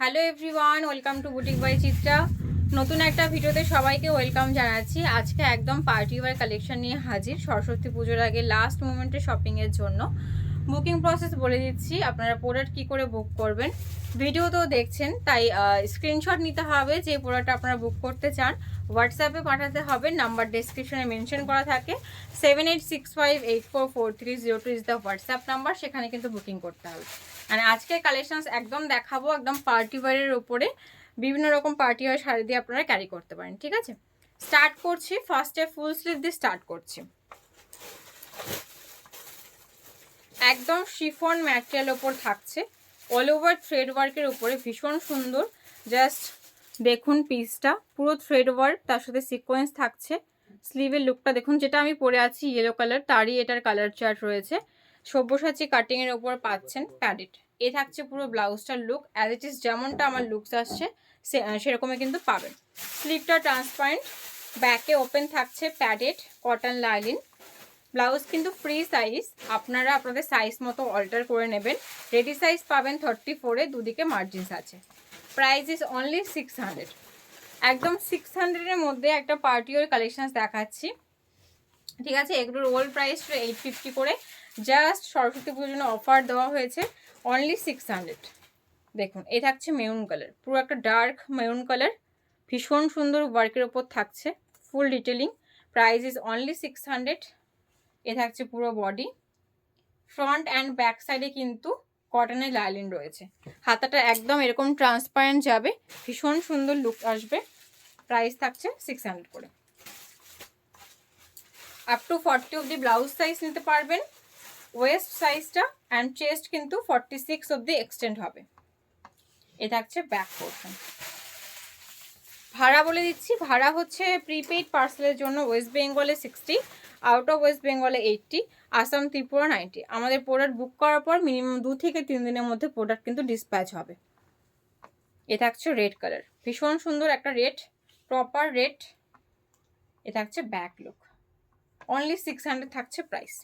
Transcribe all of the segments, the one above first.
Hello everyone welcome to boutique by Chitra নতুন একটা ভিডিওতে সবাইকে ওয়েলকাম জানাচ্ছি। আজকে একদম পার্টি ওয়ার কালেকশন নিয়ে হাজির। সরস্বতী পুজোর আগে লাস্ট মোমেন্টে শপিংয়ের জন্য। বুকিং প্রসেস বলে দিচ্ছি, আপনারা প্রোডাক্ট কি করে বুক করবেন। ভিডিও তো দেখছেন, তাই স্ক্রিনশট নিতে হবে যে প্রোডাক্ট আপনারা বুক করতে চান। হোয়াটসঅ্যাপে পাঠাতে হবে নাম্বার ডেসক্রিপশনে মেনশন করা থাকে। Seven eight six five eight four four three zero two is the WhatsApp number সেখানে কিন্তু বুকিং করতে হবে। আর আজকে কালেকশনস একদম দেখাবো, একদম পার্টি ওয়ারের ওপরে বিভিন্ন রকম পার্টি ওয়ার শাড়ি দিয়ে আপনারা ক্যারি করতে পারেন, ঠিক আছে? স্টার্ট করছি ফার্স্টে ফুল স্লিভ দিয়ে স্টার্ট করছি। একদম শিফন ম্যাটেরিয়াল ওপর থাকছে। অল ওভার থ্রেড ওয়ার্কের উপরে, ভীষণ সুন্দর। জাস্ট দেখুন পিসটা পুরো থ্রেড ওয়ার্ক তার সাথে সিকোয়েন্স থাকছে। স্লিভের লুকটা দেখুন, যেটা আমি পরে আছি ইয়েলো কালার তারই এটার কালার চার্ট রয়েছে। সব্যসাচী কাটিংয়ের ওপর পাচ্ছেন প্যাডেড এ থাকছে পুরো ব্লাউজটার লুক অ্যাজ ইট ইজ যেমনটা আমার লুকস আসছে, সে সেরকমই কিন্তু পাবেন। স্লিভটা ট্রান্সপারেন্ট ব্যাকে ওপেন থাকছে প্যাডেড কটন লাইলিন ব্লাউজ কিন্তু ফ্রি সাইজ আপনারা আপনাদের সাইজ মতো অল্টার করে নেবেন। রেডি সাইজ পাবেন থার্টি ফোরে দুদিকে মার্জিনস আছে। Price is only six hundred একদম সিক্স হান্ড্রেডের মধ্যে একটা পার্টিওর কালেকশানস দেখাচ্ছি। ঠিক আছে, এগুলোর ওল্ড প্রাইস এইট ফিফটি করে। জাস্ট সরস্বতী পুজোর জন্য অফার দেওয়া হয়েছে। অনলি সিক্স হান্ড্রেড দেখুন এ থাকছে মেরুন কালার পুরো একটা ডার্ক মেরুন কালার ভীষণ সুন্দর ওয়ার্কের ওপর থাকছে। Full detailing price is only six hundred এ থাকছে পুরো বডি ফ্রন্ট অ্যান্ড ব্যাক সাইডে কিন্তু কটনের লাইলিন রয়েছে। হাতাটা একদম এরকম ট্রান্সপারেন্ট যাবে। ভীষণ সুন্দর লুক আসবে। প্রাইস থাকছে সিক্স হান্ড্রেড করে। আপ টু ফর্টি অব্দি ব্লাউজ সাইজ নিতে পারবেন। ওয়েস্ট সাইজটা অ্যান্ড চেস্ট কিন্তু ফর্টি সিক্স অব্দি এক্সটেন্ড হবে। এ থাকছে ব্যাক পোর্শন ভাড়া বলে দিচ্ছি, ভাড়া হচ্ছে প্রিপেইড পার্সেলের জন্য ওয়েস্ট বেঙ্গলে সিক্সটি আউট অফ ওয়েস্ট বেঙ্গলে এইটটি আসাম ত্রিপুরা নাইনটি আমাদের প্রোডাক্ট বুক করার পর মিনিমাম দু থেকে তিন দিনের মধ্যে প্রোডাক্ট কিন্তু ডিসপ্যাচ হবে। এ থাকছে রেড কালার ভীষণ সুন্দর একটা রেড প্রপার রেড এ থাকছে back look only six hundred থাকছে প্রাইস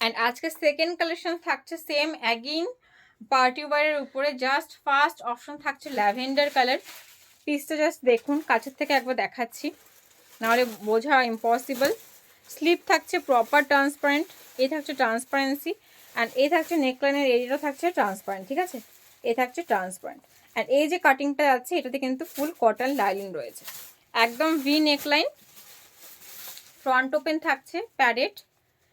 অ্যান্ড আজকে সেকেন্ড কালেকশন থাকছে সেম অ্যাগিন পার্টি ওয়ারের উপরে জাস্ট ফার্স্ট অপশন থাকছে ল্যাভেন্ডার কালার পিসটা জাস্ট দেখুন, কাছের থেকে একবার দেখাচ্ছি। নাহলে বোঝা ইম্পসিবল স্লিপ থাকছে প্রপার ট্রান্সপারেন্ট এ থাকছে ট্রান্সপারেন্সি অ্যান্ড এ থাকছে নেকলাইনের এরিয়াটা থাকছে ট্রান্সপারেন্ট ঠিক আছে? এ থাকছে ট্রান্সপারেন্ট অ্যান্ড এই যে কাটিংটা আছে এটাতে কিন্তু ফুল কটন লাইলিং রয়েছে। একদম ভি নেকলাইন ফ্রন্ট ওপেন থাকছে প্যাডেড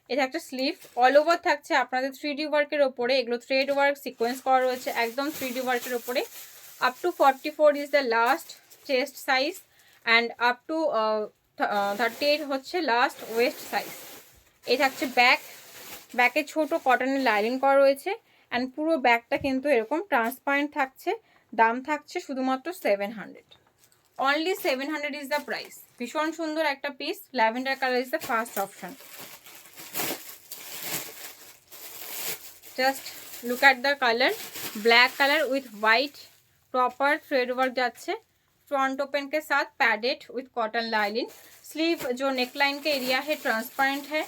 এটা একটা স্লিভ অল ওভার থাকছে আপনাদের থ্রি ডি ওয়ার্কের ওপরে, এগুলো থ্রেড ওয়ার্ক সিকোয়েন্স করা রয়েছে, একদম থ্রি ডি ওয়ার্কের ওপরে। Up to forty four is the last chest size and up to thirty eight হচ্ছে লাস্ট ওয়েস্ট সাইজ এই থাকছে ব্যাক ব্যাকে ছোট কটনের লাইনিং করা রয়েছে অ্যান্ড পুরো ব্যাগটা কিন্তু এরকম ট্রান্সপারেন্ট থাকছে, দাম থাকছে শুধুমাত্র seven hundred only seven hundred is the price ভীষণ সুন্দর একটা piece lavender colour is the first option just look at the colour black colour with white proper thread work जाच्छे फ्रंट ओपन के साथ padded with cotton lining sleeve जो neckline के area है transparent है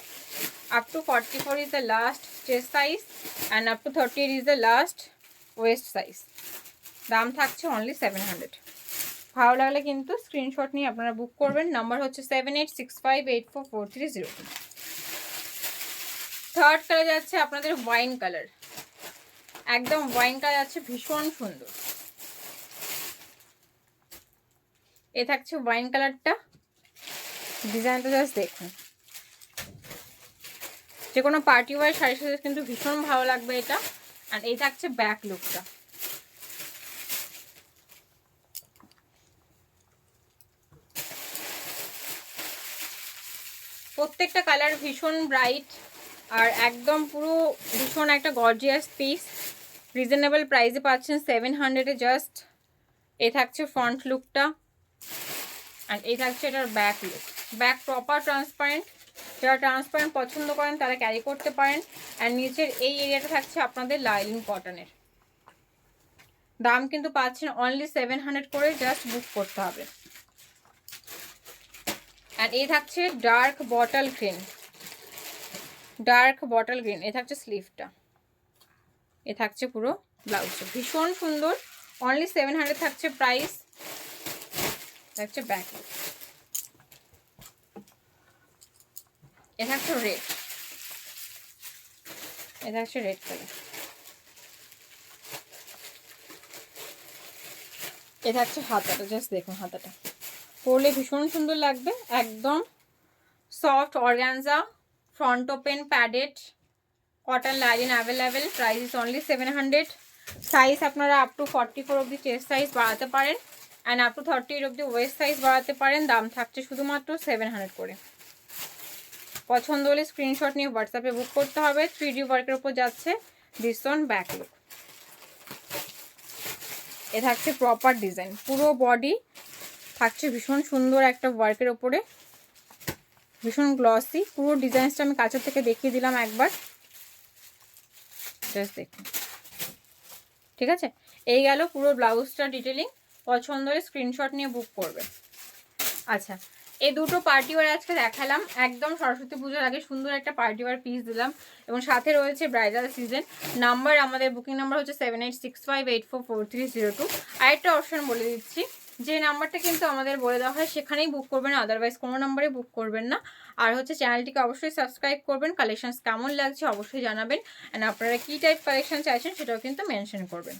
up to 44 is the last chest size and up to 30 is the last waist size দাম থাকছে only seven hundred ভালো লাগলে কিন্তু স্ক্রিনশট নিয়ে আপনারা বুক করবেন নাম্বার হচ্ছে seven eight six five eight four four three zero third colour যাচ্ছে আপনাদের ওয়াইন কালার একদম ওয়াইন কালার আছে ভীষণ সুন্দর। এ থাকছে ওয়াইন কালারটা ডিজাইনটা জাস্ট দেখুন। যে কোনো পার্টি ওয়ার শাড়ির সাথে কিন্তু ভীষণ ভালো লাগবে এটা। আর এই থাকছে ব্যাক লুকটা প্রত্যেকটা কালার ভীষণ ব্রাইট আর একদম পুরো ভীষণ একটা গর্জিয়াস পিস রিজনেবল প্রাইসে পাচ্ছেন সেভেন হান্ড্রেডে জাস্ট এ থাকছে ফ্রন্ট লুকটা আর এই থাকছে এটার back look back proper transparent যারা ট্রান্সপারেন্ট পছন্দ করেন, তারা ক্যারি করতে পারেন। আর নিচের এই এরিয়াটা থাকছে আপনাদের লাইলিন কটনের দাম কিন্তু পাচ্ছেন অনলি সেভেন হান্ড্রেড করে জাস্ট বুক করতে হবে। আর এই থাকছে dark bottle green dark bottle green, এ থাকছে স্লিভটা। এ থাকছে পুরো ব্লাউজটা। ভীষণ সুন্দর। অনলি সেভেন হান্ড্রেড থাকছে প্রাইস থাকছে ব্যাক এ। থাকছে রেড এ থাকছে রেড কালার এ থাকছে হাতাটা জাস্ট দেখুন হাতাটা। পরলে ভীষণ সুন্দর লাগবে। একদম soft organza front open padded cotton line available price is only seven hundred size আপনারা আপ টু ফর্টি ফোর অব্দি চেস্ট সাইজ বাড়াতে পারেন and up to thirty eight অব্দি ওয়েস্ট সাইজ বাড়াতে পারেন, দাম থাকছে শুধুমাত্র সেভেন হান্ড্রেড করে। পছন্দ হলে স্ক্রিনশট নিয়ে হোয়াটসঅ্যাপে বুক করতে হবে থ্রি ডি ওয়ার্কের উপর যাচ্ছে অন ব্যাক এ থাকছে প্রপার ডিজাইন পুরো বডি থাকছে ভীষণ সুন্দর একটা ওয়ার্কের ওপরে ভীষণ গ্লসি পুরো ডিজাইনসটা আমি কাছের থেকে দেখিয়ে দিলাম একবার। জাস্ট দেখুন। ঠিক আছে? এই গেল পুরো ব্লাউজটা ডিটেলিং পছন্দ হলে স্ক্রিনশট নিয়ে বুক করবে। আচ্ছা এই দুটো পার্টি ওয়ার আজকে দেখালাম। একদম সরস্বতী পুজোর আগে সুন্দর একটা পার্টি ওয়ার পিস দিলাম এবং সাথে রয়েছে ব্রাইডাল সিজন নাম্বার আমাদের বুকিং নাম্বার হচ্ছে seven eight six five eight four four three zero two আরেকটা অপশন বলে দিচ্ছি। যে নাম্বারটা কিন্তু আমাদের বলে দেওয়া হয়, সেখানেই বুক করবেন আদারওয়াইজ কোনো নাম্বারে বুক করবেন না। আর হচ্ছে চ্যানেলটিকে অবশ্যই সাবস্ক্রাইব করবেন কালেকশনস কেমন লাগছে অবশ্যই জানাবেন। অ্যান্ড আপনারা কী টাইপ কালেকশন চাইছেন সেটাও কিন্তু মেনশন করবেন।